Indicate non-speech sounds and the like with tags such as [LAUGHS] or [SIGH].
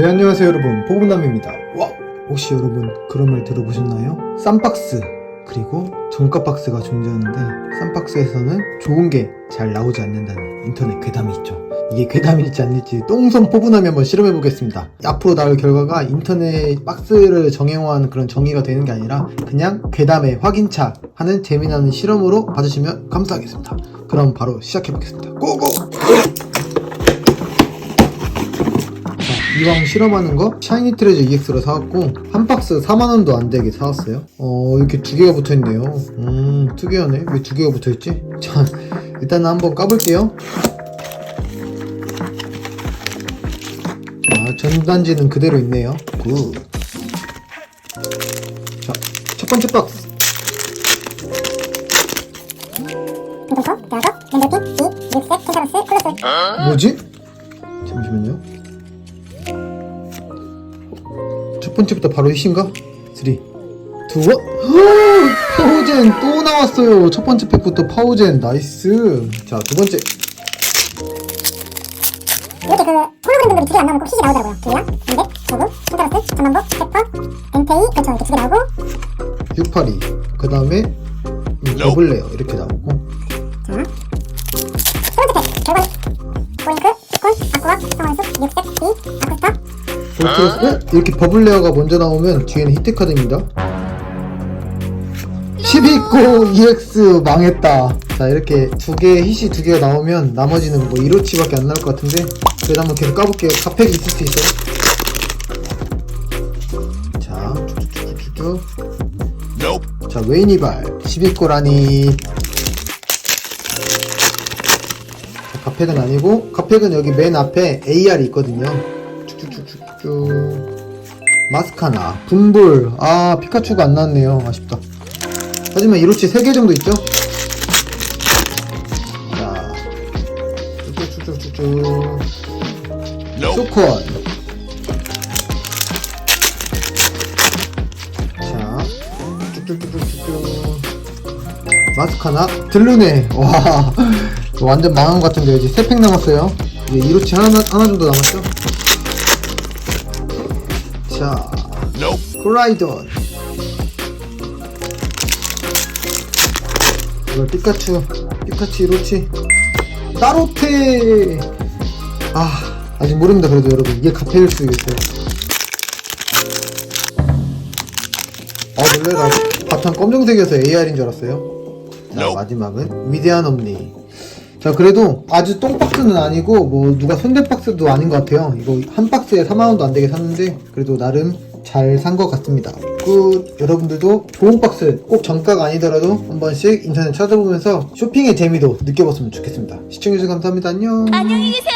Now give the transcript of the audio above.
네 안녕하세요 여러분. 포근남입니다. 와 혹시 여러분 그런 말 들어보셨나요? 쌈박스 그리고 정가 박스가 존재하는데 쌈박스에서는 좋은 게 잘 나오지 않는다는 인터넷 괴담이 있죠. 이게 괴담일지 아닐지 똥손 포근함이 한번 실험해 보겠습니다. 앞으로 나올 결과가 인터넷 박스를 정형화한 그런 정의가 되는 게 아니라 그냥 괴담의 확인차 하는 재미나는 실험으로 봐주시면 감사하겠습니다. 그럼 바로 시작해 보겠습니다. 고고! 자, 이왕 실험하는 거? 샤이니 트레저 EX로 사왔고 한 박스 4만원도 안 되게 사왔어요. 어 이렇게 두 개가 붙어있네요. 음 특이하네. 왜 두 개가 붙어있지? [LAUGHS] 자 일단 한번 까볼게요. 자 전단지는 그대로 있네요. 굿자 첫 번째 박스. 뭐지? 잠시만요. 첫 번째부터 바로 히신가? 3, 2, 1. 파워젠 또 나왔어요. 첫 번째 팩부터 파워젠 나이스. 자, 두 번째. 이렇게 그 홀로그램들이 두개 안 나오면 꼭 핏이 나오더라고요 기야, 인덱, 저그, 펜타로스, 전원복, 페퍼, 엔테이 그렇죠 이렇게 두 개 나오고 682. 그 다음에 더블레어 이렇게 나오고. 볼트로스 이렇게 버블 레어가 먼저 나오면 뒤에는 히트 카드입니다. 12고 EX 망했다. 자 이렇게 두개 히시 두 개가 나오면 나머지는 뭐 이로치밖에 안 나올 것 같은데 그래도 한번 계속 까볼게요. 카팩이 있을 수 있어요. 자 쭉쭉쭉쭉쭉. 자 웨이니발 12고라니. 자, 카팩은 아니고 카팩은 여기 맨 앞에 AR이 있거든요. 쭉쭉쭉쭉쭉 마스카나 분볼 아 피카츄가 안 나왔네요. 아쉽다. 하지만 이로치 3개 정도 있죠? 자 쭉쭉쭉쭉쭉 소콘 자 쭉쭉쭉쭉쭉 마스카나? 들르네. 와 완전 망한 것 같은데. 이제 3팩 남았어요. 이제 이로치 하나, 하나 정도 남았죠 자, 클라이돈. 이걸 피카츄, 피카츄 이로치, 따로테. 아, 아직 모릅니다. 그래도 여러분 이게 카페일 수 있어요. 아, 원래 나 바탕 검정색이어서 AR인 줄 알았어요. 자, 마지막은 위대한 옴니. 자 그래도 아주 똥박스는 아니고 뭐 누가 손대 박스도 아닌 것 같아요. 이거 한 박스에 4만원도 안 되게 샀는데 그래도 나름 잘 산 것 같습니다. 그 여러분들도 좋은 박스 꼭 정가가 아니더라도 한 번씩 인터넷 찾아보면서 쇼핑의 재미도 느껴봤으면 좋겠습니다. 시청해주셔서 감사합니다. 안녕! 안녕히 계세요,